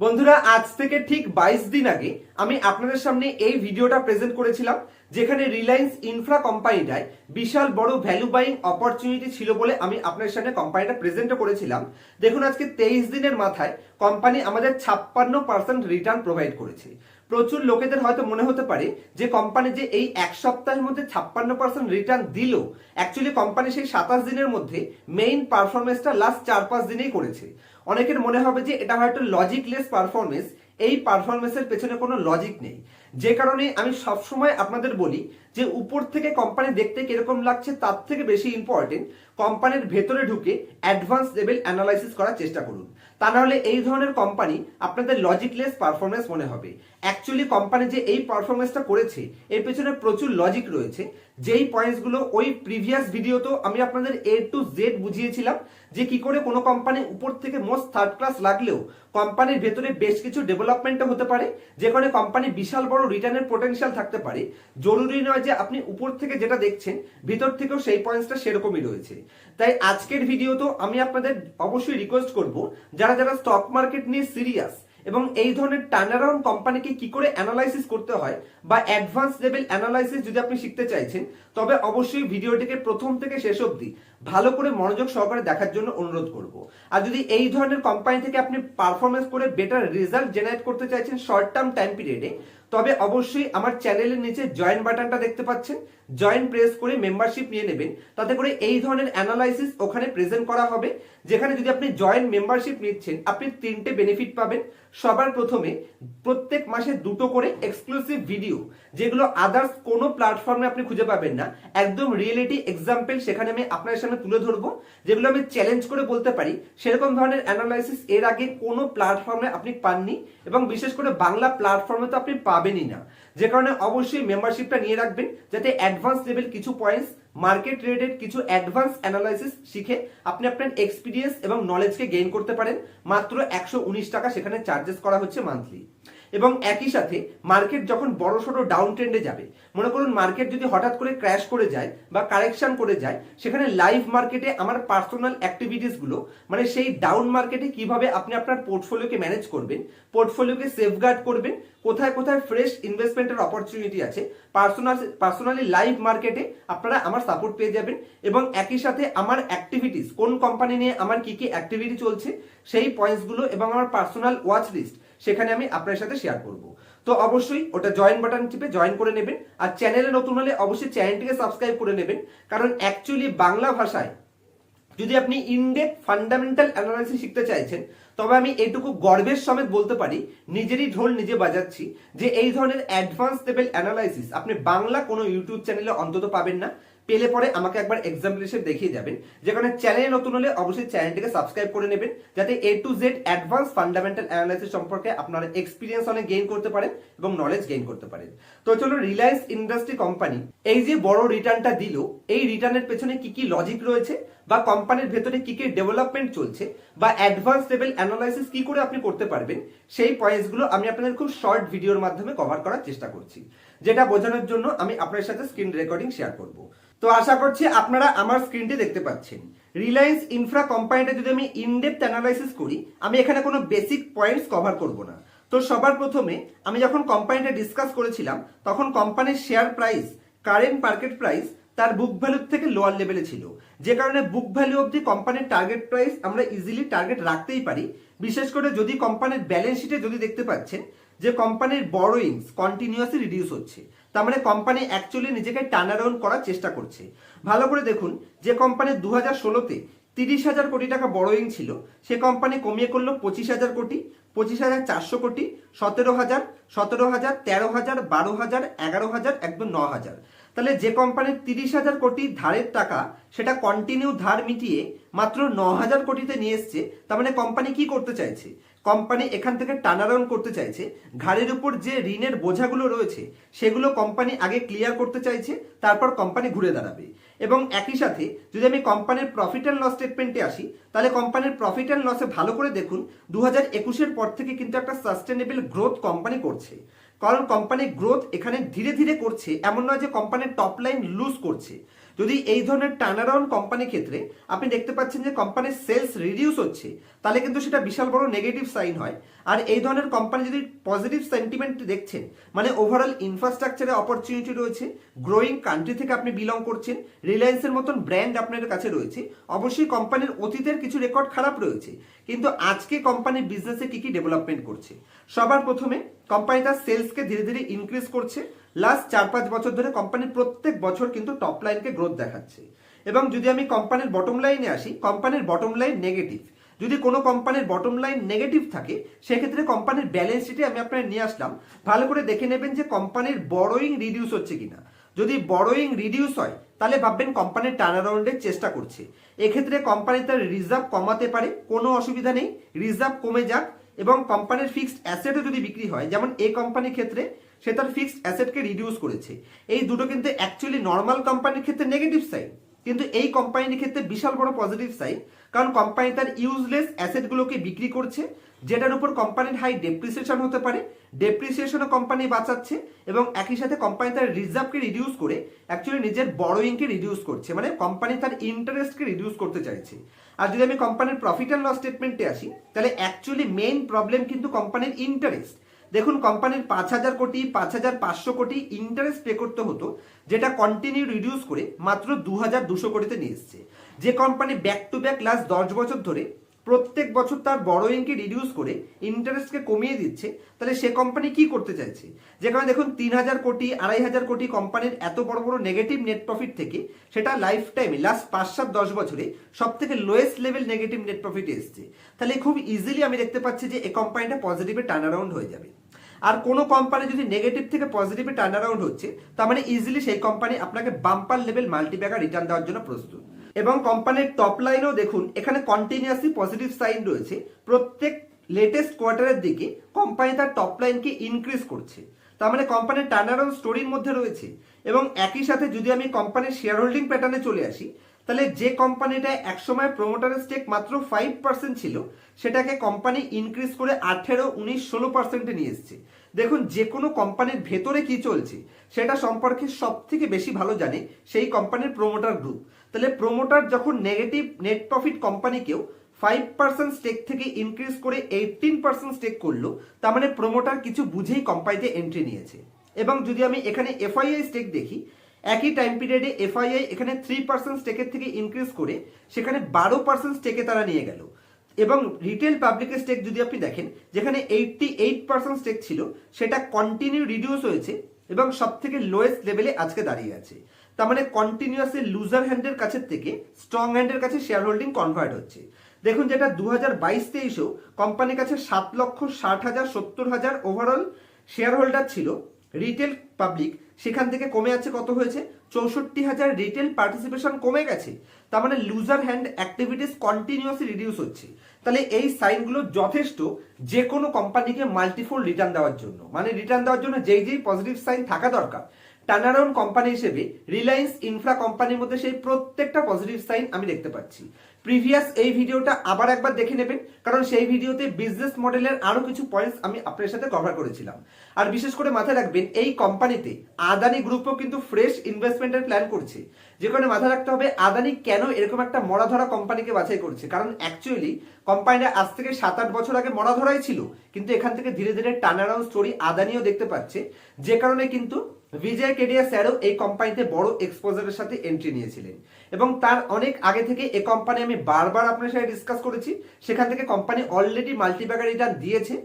বন্ধুরা, আজ থেকে ঠিক বাইশ দিন আগে আমি আপনাদের সামনে এই ভিডিওটা প্রেজেন্ট করেছিলাম, যেখানে রিলায়েন্স ইনফ্রা কোম্পানিটায় বিশাল বড় ভ্যালু বাইং অপরচুনিটি ছিল বলে আমি আপনাদের সামনে কোম্পানিটা প্রেজেন্টও করেছিলাম। দেখুন, আজকে তেইশ দিনের মাথায় কোম্পানি আমাদের ছাপ্পান্ন পার্সেন্ট রিটার্ন প্রোভাইড করেছে। প্রচুর লোকেদের হয়তো মনে হতে পারে যে কোম্পানি যে এই এক সপ্তাহের মধ্যে ছাপ্পান্ন পার্সেন্ট রিটার্ন দিল অ্যাকচুয়ালি কোম্পানি সেই সাতাশ দিনের মধ্যে মেইন পারফরমেন্সটা লাস্ট চার পাঁচ দিনেই করেছে। অনেকের মনে হবে যে এটা হয়তো লজিকলেস পারফরমেন্স এই পারফরমেন্সের পেছনে কোনো লজিক নেই। যে কারণে আমি সবসময় আপনাদের বলি যে উপর থেকে কোম্পানি দেখতে কীরকম লাগছে, তার থেকে বেশি ইম্পর্টেন্ট কোম্পানির ভেতরে ঢুকে অ্যাডভান্স লেভেল অ্যানালাইসিস করার চেষ্টা করুন। তা নাহলে এই ধরনের কোম্পানি আপনাদের লজিকলেস পারফরমেন্স মনে হবে। অ্যাকচুয়ালি কোম্পানি যে এই পারফরমেন্সটা করেছে, এর পেছনে প্রচুর লজিক রয়েছে। যেই পয়েন্টসগুলো ওই প্রিভিয়াস ভিডিওতেও আমি আপনাদের এ টু জেড বুঝিয়েছিলাম, যে কি করে কোনো কোম্পানি উপর থেকে মোস্ট থার্ড ক্লাস লাগলেও কোম্পানির ভেতরে বেশ কিছু ডেভেলপমেন্টও হতে পারে। যেখানে কোম্পানি বিশাল বড় রিটার্নের পোটেনশিয়াল থাকতে পারে। জরুরি নয় যে আপনি উপর থেকে যেটা দেখছেন, ভিতর থেকেও সেই পয়েন্টসটা সেরকমই রয়েছে। তাই আজকের ভিডিওতেও আমি আপনাদের অবশ্যই রিকোয়েস্ট করব, যারা যারা স্টক মার্কেট নিয়ে সিরিয়াস এবং এই ধরনের টার্নারাউন্ড কোম্পানিকে কি করে অ্যানালাইসিস করতে হয় বা অ্যাডভান্স লেভেল অ্যানালাইসিস যদি আপনি শিখতে চাইছেন, তবে অবশ্যই ভিডিওটিকে প্রথম থেকে শেষ অবধি ভালো করে মনোযোগ সহকারে দেখার জন্য অনুরোধ করব। আর যদি এই ধরনের কোম্পানি থেকে আপনি পারফরমেন্স করে বেটার রেজাল্ট জেনারেট করতে চাইছেন শর্ট টার্ম টাইম পিরিয়ডে তবে অবশ্যই আমার চ্যানেলের নিচে জয়েন বাটনটা দেখতে পাচ্ছেন। জয়েন প্রেস করে মেম্বারশিপ নিয়ে নেবেন। তাতে করে এই ধরনের অ্যানালাইসিস ওখানে প্রেজেন্ট করা হবে। যেখানে যদি আপনি জয়েন মেম্বারশিপ নিচ্ছেন, আপনি তিনটে বেনিফিট পাবেন। সবার প্রথমে প্রত্যেক মাসে দুটো করে এক্সক্লুসিভ ভিডিও যেগুলো আদার্স কোনো প্ল্যাটফর্মে আপনি খুঁজে পাবেন না। একদম রিয়েলিটি এক্সাম্পল সেখানে আমি আপনার সামনে তুলে ধরবো, যেগুলো আমি চ্যালেঞ্জ করে বলতে পারি। সেরকম ধরনের অ্যানালাইসিস এর আগে কোনো প্ল্যাটফর্মে আপনি পাননি এবং বিশেষ করে বাংলা প্ল্যাটফর্মে তো আপনি পাবেনই না। যে কারণে অবশ্যই মেম্বারশিপটা নিয়ে রাখবেন যাতে অ্যাডভান্স লেভেল কিছু পয়েন্টস মার্কেট রিলেটেড কিছু অ্যাডভান্স অ্যানালাইসিস শিখে আপনি আপনার এক্সপিরিয়েন্স এবং নলেজকে গেইন করতে পারেন। মাত্র একশো উনিশ টাকা সেখানে চার্জেস করা হচ্ছে মান্থলি এবং একই সাথে মার্কেট যখন বড় সড়ো ডাউন ট্রেন্ডে যাবে, মনে করুন মার্কেট যদি হঠাৎ করে ক্র্যাশ করে যায় বা কারেকশন করে যায়, সেখানে লাইভ মার্কেটে আমার পার্সোনাল অ্যাক্টিভিটিসগুলো মানে সেই ডাউন মার্কেটে কীভাবে আপনি আপনার পোর্টফোলিওকে ম্যানেজ করবেন পোর্টফোলিওকে সেফগার্ড করবেন, কোথায় কোথায় ফ্রেশ ইনভেস্টমেন্টের অপরচুনিটি আছে পার্সোনাল পার্সোনালি লাইভ মার্কেটে আপনারা আমার সাপোর্ট পেয়ে যাবেন এবং একই সাথে আমার অ্যাক্টিভিটিস কোন কোম্পানি নিয়ে আমার কি কি অ্যাক্টিভিটি চলছে, সেই পয়েন্টসগুলো এবং আমার পার্সোনাল ওয়াচ লিস্ট সেখানে আমি আপনার সাথে শেয়ার করব। তো অবশ্যই ওটা জয়েন বাটন টিপে জয়েন করে নেবেন আর চ্যানেলে নতুন হলে অবশ্যই চ্যানেলটিকে সাবস্ক্রাইব করে নেবেন। কারণ অ্যাকচুয়ালি বাংলা ভাষায় যদি আপনি ইনডেপ ফান্ডামেন্টাল অ্যানালাইসিস শিখতে চাইছেন তবে আমি এটুকু গর্বের সমেত বলতে পারি, নিজেরই ঢোল নিজে বাজাচ্ছি যে এই ধরনের অ্যাডভান্স লেভেল অ্যানালাইসিস আপনি বাংলা কোনো ইউটিউব চ্যানেলে অন্তত পাবেন না। পেলে পরে আমাকে একবার এক্সাম্পল হিসেবে দেখিয়ে যাবেন, যেখানে চ্যানেলে নতুন হলে অবশ্যই চ্যানেলটিকে সাবস্ক্রাইব করে নেবেন, যাতে A to Z advance fundamental analysis সম্পর্কে আপনারা এক্সপিরিয়েন্স অনেক গেইন করতে পারেন এবং নলেজ গেইন করতে পারেন তো চলো রিলায়েন্স ইন্ডাস্ট্রি কোম্পানি এই যে বড় রিটার্নটা দিল, এই রিটার্নের পেছনে কি কি লজিক রয়েছে বা কোম্পানির ভেতরে কি কি ডেভেলপমেন্ট চলছে বা অ্যাডভান্স লেভেল অ্যানালাইসিস কি করে আপনি করতে পারবেন, সেই পয়েন্টসগুলো আমি আপনাদের খুব শর্ট ভিডিওর মাধ্যমে কভার করার চেষ্টা করছি, যেটা বোঝানোর জন্য আমি আপনার সাথে স্ক্রিন রেকর্ডিং শেয়ার করব। তো আশা করছি আপনারা আমার স্ক্রিনটি দেখতে পাচ্ছেন। রিলায়েন্স ইনফ্রা কোম্পানিটা যদি আমি ইনডেপথ অ্যানালাইসিস করি, আমি এখানে কোনো বেসিক পয়েন্টস কভার করব না। তো সবার প্রথমে আমি যখন কোম্পানিটা ডিসকাস করেছিলাম, তখন কোম্পানির share price current market price তার বুক ভ্যালুর থেকে লোয়ার লেভেলে ছিল। যে কারণে বুক ভ্যালু অবধি কোম্পানির টার্গেট প্রাইস আমরা ইজিলি টার্গেট রাখতেই পারি। বিশেষ করে যদি কোম্পানির ব্যালেন্স শিটে যদি দেখতে পাচ্ছেন যে কোম্পানির বড়োইংস কন্টিনিউয়াসলি রিডিউস হচ্ছে, তার মানে কোম্পানি অ্যাকচুয়ালি নিজেকে টার্ন অ্যারাউন্ড করার চেষ্টা করছে। ভালো করে দেখুন, যে কোম্পানি দু হাজার ষোলোতে তিরিশ হাজার কোটি টাকা বড়োইং ছিল, সে কোম্পানি কমিয়ে করল পঁচিশ হাজার কোটি, পঁচিশ হাজার চারশো কোটি, সতেরো হাজার সতেরো হাজার, তেরো হাজার, বারো হাজার, এগারো হাজার, একদম ন হাজার। তাহলে যে কোম্পানির তিরিশ হাজার কোটি ধারের টাকা, সেটা কন্টিনিউ ধার মিটিয়ে মাত্র ন হাজার কোটিতে নিয়ে এসছে, তার মানে কোম্পানি কি করতে চাইছে? কোম্পানি এখান থেকে টার্নারাউন্ড করতে চাইছে, ঘাড়ের উপর যে ঋণের বোঝাগুলো রয়েছে, সেগুলো কোম্পানি আগে ক্লিয়ার করতে চাইছে, তারপর কোম্পানি ঘুরে দাঁড়াবে। এবং একই সাথে, যদি আমি কোম্পানির প্রফিট অ্যান্ড লস স্টেটমেন্টে আসি, তাহলে কোম্পানির প্রফিট অ্যান্ড লসে ভালো করে দেখুন দু হাজার একুশের পর থেকে কিন্তু একটা সাস্টেনেবল গ্রোথ কোম্পানি করছে। কারণ কোম্পানির গ্রোথ এখানে ধীরে ধীরে করছে, এমন নয় যে কোম্পানির টপ লাইন লুজ করছে। যদি এই ধরনের টার্নারাউন্ড কোম্পানির ক্ষেত্রে আপনি দেখতে পাচ্ছেন যে কোম্পানির সেলস রিডিউস হচ্ছে, তাহলে কিন্তু সেটা বিশাল বড় নেগেটিভ সাইন হয়। আর এই ধরনের কোম্পানি যদি পজিটিভ সেন্টিমেন্ট দেখছেন মানে ওভারঅল ইনফ্রাস্ট্রাকচারে অপরচুনিটি রয়েছে গ্রোয়িং কান্ট্রি থেকে আপনি বিলং করছেন রিলায়েন্সের মতন ব্র্যান্ড আপনার কাছে রয়েছে, অবশ্যই কোম্পানির অতীতের কিছু রেকর্ড খারাপ রয়েছে, কিন্তু আজকে কোম্পানি বিজনেসে কি কি ডেভেলপমেন্ট করছে? সবার প্রথমে কোম্পানি তার সেলসকে ধীরে ধীরে ইনক্রিজ করছে। লাস্ট চার পাঁচ বছর ধরে কোম্পানি প্রত্যেক বছর কিন্তু টপ লাইনকে গ্রোথ দেখাচ্ছে। এবং যদি আমি কোম্পানির বটম লাইনে আসি, কোম্পানির বটম লাইন নেগেটিভ যদি কোনো কোম্পানির বটম লাইন নেগেটিভ থাকে, সেক্ষেত্রে কোম্পানির ব্যালেন্স শিটে আমি আপনার নিয়ে আসলাম। ভালো করে দেখে নেবেন যে কোম্পানির বড়োইং রিডিউস হচ্ছে কিনা। যদি বড়োইং রিডিউস হয়, তাহলে ভাববেন কোম্পানির টার্ন অ্যারাউন্ডের চেষ্টা করছে। এক্ষেত্রে কোম্পানি তার রিজার্ভ কমাতে পারে, কোনো অসুবিধা নেই। রিজার্ভ কমে যাক এবং কোম্পানির ফিক্সড অ্যাসেটও যদি বিক্রি হয়, যেমন এই কোম্পানির ক্ষেত্রে, সে তার ফিক্সড অ্যাসেটকে রিডিউস করেছে। এই দুটো কিন্তু অ্যাকচুয়ালি নর্মাল কোম্পানির ক্ষেত্রে নেগেটিভ সাইন কিন্তু এই কোম্পানির ক্ষেত্রে বিশাল বড় পজিটিভ সাইন কারণ কোম্পানি তার ইউজলেস অ্যাসেটগুলোকে বিক্রি করছে, যেটার উপর কোম্পানির হাই ডেপ্রিসিয়েশন হতে পারে ডেপ্রিসিয়েশনও কোম্পানি বাঁচাচ্ছে এবং একই সাথে কোম্পানি তার রিজার্ভকে রিডিউস করে অ্যাকচুয়ালি নিজের বড়োইংকে রিডিউস করছে। মানে কোম্পানি তার ইন্টারেস্টকে রিডিউস করতে চাইছে। আর যদি আমি কোম্পানির প্রফিট অ্যান্ড লস স্টেটমেন্টে আসি, তাহলে অ্যাকচুয়ালি মেইন প্রবলেম কিন্তু কোম্পানির ইন্টারেস্ট দেখুন কোম্পানির পাঁচ হাজার কোটি, পাঁচ হাজার পাঁচশো কোটি ইন্টারেস্ট পে করতে হতো, যেটা কন্টিনিউ রিডিউস করে মাত্র দু হাজার দুশো কোটিতে নিয়ে এসছে। যে company back to back last দশ বছর ধরে প্রত্যেক বছর তার বড়োইংকে রিডিউস করে ইন্টারেস্টকে কমিয়ে দিচ্ছে। তাহলে সে কোম্পানি কি করতে চাইছে? যেখানে দেখুন তিন হাজার কোটি, আড়াই হাজার কোটি কোম্পানির এত বড় বড় নেগেটিভ নেট প্রফিট থেকে সেটা লাইফ টাইমে লাস্ট পাঁচ, সাত, দশ বছরে সব থেকে লোয়েস্ট লেভেল নেগেটিভ নেট প্রফিটে এসছে। তাহলে খুব ইজিলি আমি দেখতে পাচ্ছি যে এই কোম্পানিটা পজিটিভে টার্ন অ্যারাউন্ড হয়ে যাবে। আর কোনো কোম্পানি যদি নেগেটিভ থেকে পজিটিভে টার্ন অ্যারাউন্ড হচ্ছে, তার মানে ইজিলি সেই কোম্পানি আপনাকে বাম্পার লেভেল মাল্টিপ্যাকার রিটার্ন দেওয়ার জন্য প্রস্তুত। এবং কোম্পানির টপ লাইনও দেখুন, এখানে কন্টিনিউয়াসলি পজিটিভ সাইন রয়েছে। প্রত্যেক লেটেস্ট কোয়ার্টারের দিকে কোম্পানি তার টপ লাইনকে ইনক্রিজ করছে। তার মানে কোম্পানির টার্ন স্টোরির মধ্যে রয়েছে। এবং একই সাথে যদি আমি কোম্পানির শেয়ার হোল্ডিং প্যাটার্নে চলে আসি তাহলে যে কোম্পানিটা একসময় প্রমোটারের স্টেক মাত্র ফাইভ পার্সেন্ট ছিল, সেটাকে কোম্পানি ইনক্রিজ করে আঠেরো, উনিশ, ষোলো পার্সেন্টে নিয়ে এসছে। দেখুন, যে কোনো কোম্পানির ভেতরে কি চলছে, সেটা সম্পর্কে সব থেকে বেশি ভালো জানে সেই কোম্পানির প্রমোটার গ্রুপ তাহলে প্রমোটার যখন নেগেটিভ নেট প্রফিট কোম্পানিকেও ফাইভ পার্সেন্ট স্টেক থেকে ইনক্রিজ করে এইটিন পার্সেন্ট স্টেক করল, তার মানে প্রমোটার কিছু বুঝেই কোম্পানিতে এন্ট্রি নিয়েছে। এবং যদি আমি এখানে এফআইআই স্টেক দেখি একই টাইম পিরিয়ডে এফআইআই এখানে থ্রি পার্সেন্ট স্টেকের থেকে ইনক্রিজ করে সেখানে বারো পার্সেন্ট স্টেকে তারা নিয়ে গেল। এবং রিটেল পাবলিকের স্টেক যদি আপনি দেখেন, যেখানে এইটটি এইট পার্সেন্ট স্টেক ছিল, সেটা কন্টিনিউ রিডিউস হয়েছে এবং সব থেকে লোয়েস্ট লেভেলে আজকে দাঁড়িয়ে আছে। তার মানে কন্টিনিউয়াসলি লুজার হ্যান্ডের কাছের থেকে স্ট্রং হ্যান্ডের কাছে শেয়ার হোল্ডিং কনভার্ট হচ্ছে। দেখুন যেটা দু হাজার বাইশ তেইশেও কোম্পানির কাছে সাত লক্ষ ষাট হাজার সত্তর হাজার ওভারঅল শেয়ার হোল্ডার ছিল রিটেল পাবলিক সেখান থেকে কমে আছে কত হয়েছে? চৌষট্টি হাজার রিটেল পার্টিসিপেশন কমে গেছে। তার মানে loser hand activities continuously reduce হচ্ছে। তাহলে এই সাইনগুলো যথেষ্ট যে কোনো কোম্পানিকে মাল্টিফোল রিটার্ন দেওয়ার জন্য। মানে রিটার্ন দেওয়ার জন্য যেই যেই পজিটিভ সাইন থাকা দরকার টার্নারাউন্ড কোম্পানি হিসেবে রিলায়েন্স ইনফ্রা কোম্পানির মধ্যে সেই প্রত্যেকটা পজিটিভ সাইন আমি দেখতে পাচ্ছি। প্রিভিয়াস এই ভিডিওটা আবার একবার দেখে নেবেন, কারণ সেই ভিডিওতে বিজনেস মডেলের আরও কিছু পয়েন্টস আমি আপনার সাথে কভার করেছিলাম। আর বিশেষ করে মাথায় রাখবেন, এই কোম্পানিতে আদানি গ্রুপও কিন্তু ফ্রেশ ইনভেস্টমেন্টের প্ল্যান করছে। যেখানে মাথায় রাখতে হবে, আদানি কেন এরকম একটা মরা ধরা কোম্পানিকে বাছাই করছে? কারণ অ্যাকচুয়ালি কোম্পানিটা আজ থেকে সাত আট বছর আগে মরা ধরাই ছিল, কিন্তু এখান থেকে ধীরে ধীরে টার্ন অ্যারাউন্ড স্টোরি আদানিও দেখতে পাচ্ছে। যে কারণে কিন্তু বিজয় কেডিয়া স্যারও এই কোম্পানিতে বড় এক্সপোজারের সাথে এন্ট্রি নিয়েছিলেন। এবং তার অনেক আগে থেকে এ কোম্পানি আমি বারবার আপনার সাথে ডিসকাস করেছি। সেখান থেকে কোম্পানি অলরেডি মাল্টিপ্যাকার রিটার্ন দিয়েছে।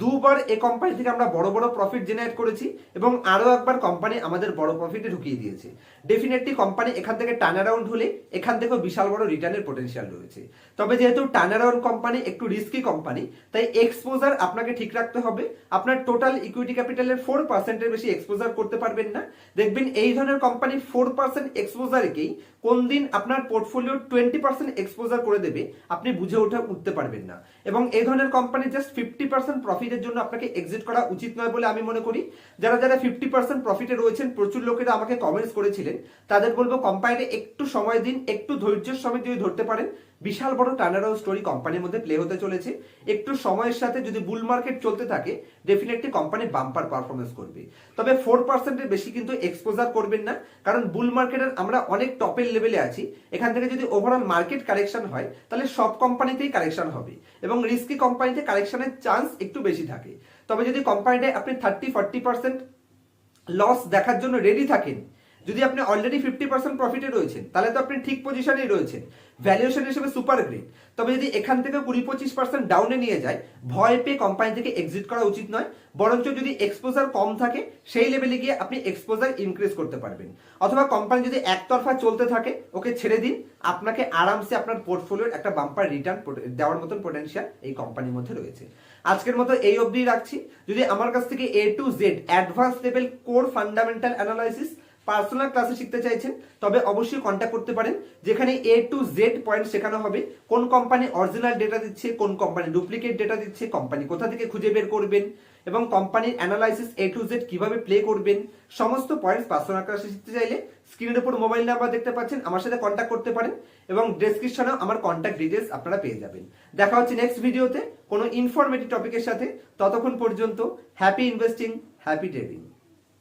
দুবার এ কোম্পানি থেকে আমরা বড় বড় প্রফিট জেনারেট করেছি এবং আরও একবার কোম্পানি আমাদের বড় প্রফিটে ঢুকিয়ে দিয়েছে। ডেফিনেটলি কোম্পানি এখান থেকে টার্ন অ্যারাউন্ড হলে এখান থেকেও বিশাল বড় রিটার্নের পোটেনশিয়াল রয়েছে। তবে যেহেতু টার্ন অ্যারাউন্ড কোম্পানি একটু রিস্কি কোম্পানি তাই এক্সপোজার আপনাকে ঠিক রাখতে হবে। আপনার টোটাল ইকুইটি ক্যাপিটালের ফোর পার্সেন্টের বেশি এক্সপোজার করতে পারবেন না। দেখবেন এই ধরনের কোম্পানি ফোর পার্সেন্ট এক্সপোজারকেই কোন দিন আপনার পোর্টফোলিও টোয়েন্টি পার্সেন্ট এক্সপোজার করে দেবে, আপনি বুঝে ওঠা উঠতে পারবেন না। এবং এই ধরনের কোম্পানি জাস্ট ফিফটি পার্সেন্ট প্রফিটের জন্য আপনাকে এক্সিট করা উচিত নয় বলে আমি মনে করি। যারা যারা ফিফটি পার্সেন্ট প্রফিটে রয়েছেন, প্রচুর লোকেরা আমাকে কমেন্টস করেছিলেন। তাদের বলব কোম্পানিতে একটু সময় দিন, একটু ধৈর্যের সময় যদি ধরতে পারেন বিশাল বড় টার্নারাউন্ড স্টোরি কোম্পানির মধ্যে প্লে হতে চলেছে। একটু সময়ের সাথে যদি বুল মার্কেট চলতে থাকে ডেফিনেটলি কোম্পানি বাম্পার পারফরমেন্স করবে। তবে ফোর পার্সেন্টের বেশি কিন্তু এক্সপোজার করবেন না, কারণ বুল মার্কেটের আমরা অনেক টপের লেভেলে আছি। এখান থেকে যদি ওভারঅল মার্কেট কারেকশন হয়, তাহলে সব কোম্পানিতেই কারেকশন হবে এবং রিস্কি কোম্পানিতে কারেকশনের চান্স একটু বেশি থাকে। তবে যদি কোম্পানিটায় আপনি থার্টি ফর্টি পার্সেন্ট লস দেখার জন্য রেডি থাকেন যদি আপনি অলরেডি ফিফটি পার্সেন্ট প্রফিটে রয়েছেন, তাহলে তো আপনি ঠিক পজিশনেই রয়েছেন। ভ্যালুয়েশন হিসেবে সুপার গ্রেট তবে যদি এখান থেকে কুড়ি পঁচিশ পার্সেন্ট ডাউনে নিয়ে যায়, ভয় পেয়ে কোম্পানি থেকে এক্সিট করা উচিত নয়, বরঞ্চ যদি এক্সপোজার কম থাকে, সেই লেভেলে গিয়ে আপনি এক্সপোজার ইনক্রিজ করতে পারবেন। অথবা কোম্পানি যদি একতরফা চলতে থাকে, ওকে ছেড়ে দিন, আপনাকে আরামসে আপনার পোর্টফোলিওর একটা বাম্পার রিটার্ন দেওয়ার মতন পোটেনশিয়াল এই কোম্পানির মধ্যে রয়েছে। আজকের মতো এই অবধি রাখছি। যদি আমার কাছ থেকে A to Z advance level core fundamental analysis personal ক্লাসে শিখতে চাইছেন, তবে অবশ্যই কন্ট্যাক্ট করতে পারেন, যেখানে এ টু জেড পয়েন্ট শেখানো হবে, কোন কোম্পানি অরিজিনাল ডেটা দিচ্ছে, কোন কোম্পানি ডুপ্লিকেট ডেটা দিচ্ছে কোম্পানি কোথা থেকে খুঁজে বের করবেন, এবং কোম্পানির অ্যানালাইসিস এ টু জেড কীভাবে প্লে করবেন, সমস্ত পয়েন্টস পার্সোনাল ক্লাসে শিখতে চাইলে স্ক্রিনের উপর মোবাইল নাম্বার দেখতে পাচ্ছেন, আমার সাথে কন্ট্যাক্ট করতে পারেন, এবং ডেসক্রিপশনেও আমার কন্ট্যাক্ট ডিটেলস আপনারা পেয়ে যাবেন। দেখা হচ্ছে নেক্সট ভিডিওতে কোনো ইনফরমেটিভ টপিকের সাথে, ততক্ষণ পর্যন্ত হ্যাপি ইনভেস্টিং হ্যাপি ট্রেডিং